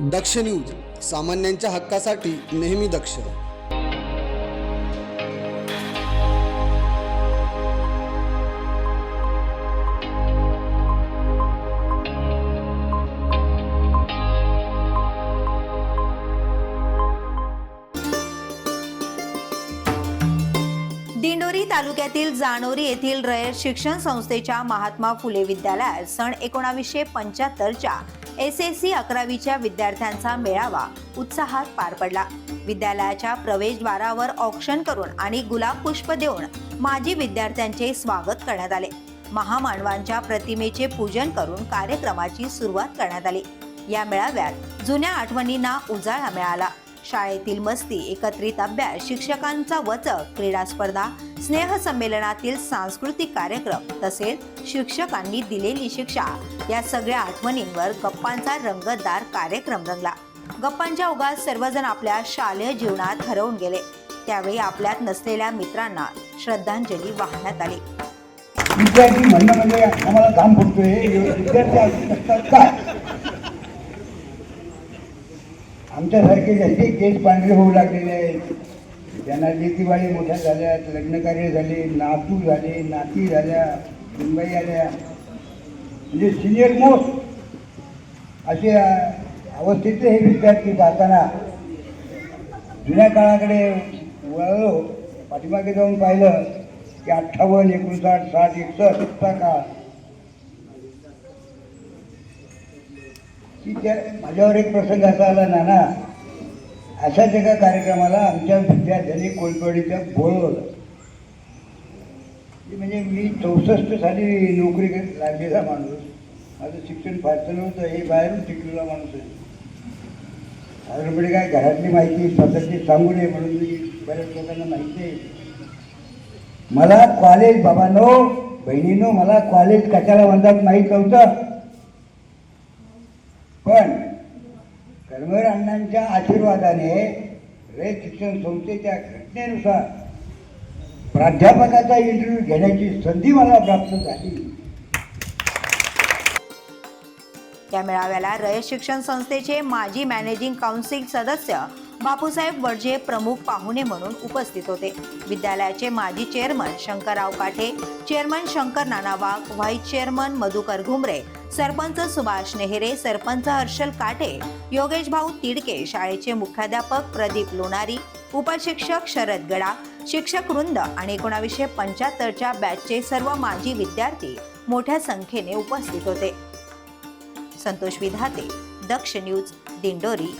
दक्ष news सामान्यांच्या हक्कासाठी नेहमी दक्ष. दिंडोरी तालुक्यातील जानोरी येथील रयत शिक्षण संस्थेच्या महात्मा फुले विद्यालयात सन एकोणावीसशे पंच्याहत्तरच्या एस एस सी अकरावीच्या विद्यार्थ्यांचा मेळावा उत्साहात पार पडला. विद्यालयाच्या प्रवेशद्वारावर ऑक्शन करून आणि गुलाब पुष्प देऊन माजी विद्यार्थ्यांचे स्वागत करण्यात आले. महामानवांच्या प्रतिमेचे पूजन करून कार्यक्रमाची सुरुवात करण्यात आली. या मेळाव्यात जुन्या आठवणींना उजाळा मिळाला. शाळेतील मस्ती एकत्रित अभ्यास शिक्षकांचा वचक क्रीडा स्पर्धा स्नेहसंमेलनातील सांस्कृतिक कार्यक्रम तसेच शिक्षकांनी दिलेली शिक्षा या सगळ्या आठवणींवर गप्पांचा रंगतदार कार्यक्रम रंगला. गप्पांच्या उगात सर्वजण आपल्या शालेय जीवनात हरवून गेले. त्यावेळी आपल्यात नसलेल्या मित्रांना श्रद्धांजली वाहण्यात आली. विद्यार्थी म्हणणं म्हणजे आम्हाला घाम फुटतोय विद्यार्थी असू शकतात का आमच्यासारखे ज्यांचे केस पांढरे होऊ लागलेले आहेत. त्यांना लेकीबाळी मोठ्या झाल्यात लग्नकार्य झाले नातू झाले नाती झाल्या मुंबई आल्या. म्हणजे सिनियर मोस्ट असे अवस्थेतले हे विद्यार्थी जाताना जुन्या काळाकडे वळलो पाठीमागे जाऊन पाहिलं की अठ्ठावन्न एकोणसाठ साठ एकसष्टचा काळ. की त्या माझ्यावर एक प्रसंग असा आला नाना. अशाच एका कार्यक्रमाला आमच्या विद्यार्थ्यांनी कोलपडीचं बोलवलं म्हणजे मी चौसष्ट साली नोकरी लागलेला माणूस. माझं शिक्षण फारसं नव्हतं हे बाहेरून शिकलेला माणूस आहे. साधारणपणे म्हणजे काय घरातली माहिती स्वतःची सांगू नये म्हणून मी बऱ्याच लोकांना माहिती आहे. मला कॉलेज बाबांनो बहिणीनो मला कॉलेज कशाला म्हणतात माहीत नव्हतं. पण धर्मवीर अण्णांच्या आशीर्वादाने रयत शिक्षण संस्थेच्या घटनेनुसार प्राध्यापकाचा इंटरव्ह्यू घेण्याची संधी मला प्राप्त झाली. या मेळाव्याला रयत शिक्षण संस्थेचे माजी मॅनेजिंग काउन्सिल सदस्य बापूसाहेब वडजे प्रमुख पाहुणे म्हणून उपस्थित होते. विद्यालयाचे माजी chairman Shankarrao Kathe chairman Shankar Nana Wagh vice chairman Madhukar Ghumare sarpanch Subhash Nehare sarpanch Harshal Kathe Yogesh Bhau Tidke शाळेचे मुख्याध्यापक प्रदीप लोणारी उपशिक्षक शरद गडा शिक्षक वृंद आणि एकोणावीसशे पंच्याहत्तरच्या बॅचचे सर्व माजी विद्यार्थी मोठ्या संख्येने उपस्थित होते. संतोष विधाते दक्ष न्यूज दिंडोरी.